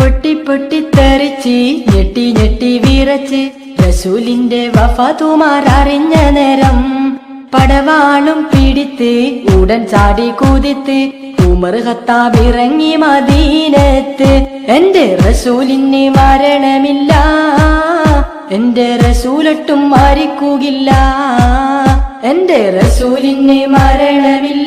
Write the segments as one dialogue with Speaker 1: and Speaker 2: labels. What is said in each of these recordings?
Speaker 1: പൊട്ടി പൊട്ടി തെറിച്ച് ഞെട്ടി ഞെട്ടി വിറച്ച്. റസൂലിന്റെ വഫാതുമാരറിഞ്ഞ നേരം പടവാളും പിടിത്ത് ഉടൻ ചാടി കുതിത്ത് ഉമർ ഇറങ്ങി മദീനത്ത്. എന്റെ റസൂലിന് മരണമില്ല എന്റെ റസൂലൊട്ടും മരിക്കുകില്ല. എന്റെ റസൂലിന് മരണമില്ല.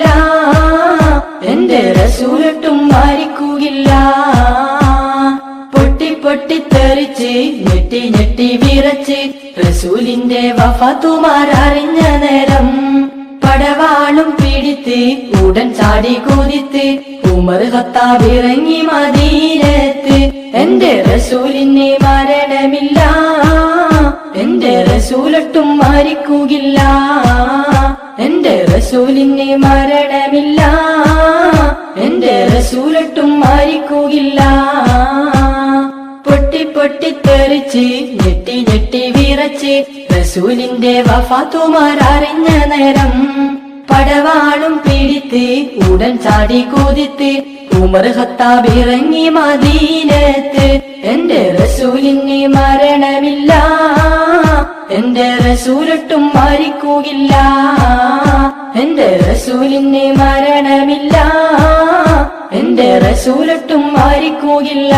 Speaker 1: പൊട്ടി പൊട്ടി തെറിച്ച് ഞെട്ടി ഞെട്ടി വിറച്ച്. റസൂലിന്റെ വഫാത്തുമാരറിഞ്ഞ നേരം പടവാളും പിടിത്ത് ഉടൻ ചാടി കുതിത്ത്. ഉമർ ഖത്താബ് ഇറങ്ങി മദീനത്ത്. എന്റെ റസൂലിന് മരണമില്ല എന്റെ റസൂലൊട്ടും മരിക്കുകില്ല എന്റെ റസൂലിന് മരണമില്ല. പൊട്ടി പൊട്ടി തെറിച്ച് ഞെട്ടി ഞെട്ടി വിറച്ച്. റസൂലിന്റെ വഫാത്തുമാരറിഞ്ഞ നേരം പടവാളും പിടിത്ത് ഉടൻ ചാടി കുതിത്ത്. ഉമർ ഖത്താബ് ഇറങ്ങി മദീനത്ത്. എന്റെ റസൂലിന് മരണമില്ല എന്റെ റസൂലൊട്ടും മരിക്കുകയില്ല എന്റെ റസൂലിന് മരണമില്ല എന്റെ റസൂലൊട്ടും മരിക്കുകയില്ല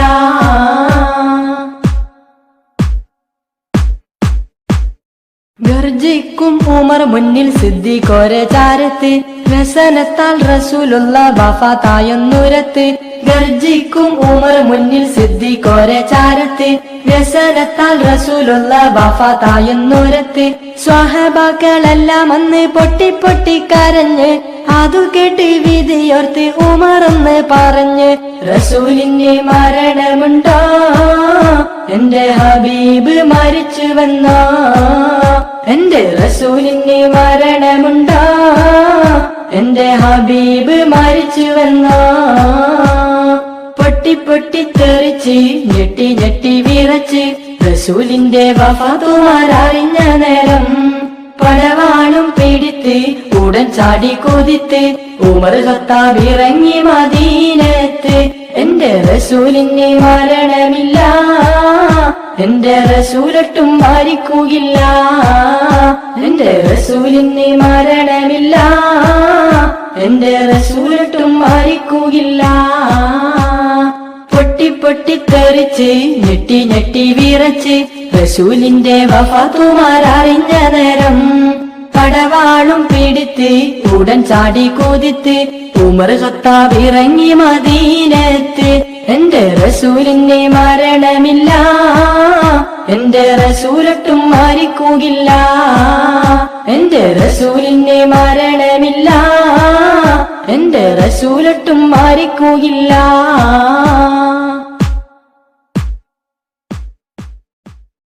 Speaker 1: ഗർജിക്കും ഉമർ മുന്നിൽ സിദ്ധിക്കോരെ ചാരത്ത് വ്യസനത്താൽ റസൂലുള്ള വഫാത്തായെന്നുരത്ത്. ഗർജിക്കും ഉമർ മുന്നിൽ സിദ്ധിക്കോരെ ചാരത്ത് വ്യസനത്താൽ റസൂലുള്ള വഫാത്തായെന്നുരത്ത്. സ്വഹബാക്കളെല്ലാം അന്ന് പൊട്ടി പൊട്ടി കരഞ്ഞ്. അതു കേട്ട് വിധിയോർത്ത് ഉമറൊന്ന് പറഞ്ഞ് റസൂലിന്റെ മരണമുണ്ടോ? എന്റെ ഹബീബ് മരിച്ചുവെന്നോ? എന്റെ റസൂലിന് മരണമുണ്ടാ? എന്റെ ഹബീബ് മരിച്ചുവെന്നാ? പൊട്ടി പൊട്ടി തെറിച്ച് ഞെട്ടി ഞെട്ടി വിറച്ച് റസൂലിന്റെ വഫാത്തുമാരറിഞ്ഞ നേരം പടവാളും പിടിത്ത് ഉടൻ ചാടി കൊതിത്ത് ഉമർ ഖത്താബ് ഇറങ്ങി മദീനത്ത്. എന്റെ റസൂലിന് മരണമില്ല എന്റെ റസൂലൊട്ടും മരിക്കുകയില്ല. എന്റെ റസൂലിനെ മരണമില്ല. എന്റെ റസൂലിട്ടും മരിക്കുകയില്ല പൊട്ടി പൊട്ടി തെറിച്ച് ഞെട്ടി ഞെട്ടി വിറച്ച് റസൂലിന്റെ വഫാത്തുമാരറിഞ്ഞ നേരം പടവാളും പിടിത്ത് ഉടൻ ചാടി കുതിത്ത് ഉമർ ഖത്താബ് ഇറങ്ങി മദീനത്ത്. എന്റെ റസൂലിന്റെ മരണമില്ല. എന്റെ റസൂലൊട്ടും മരിക്കുകയില്ല എന്റെ റസൂലിന്റെ മരണമില്ല. എന്റെ റസൂലൊട്ടും മരിക്കുകയില്ല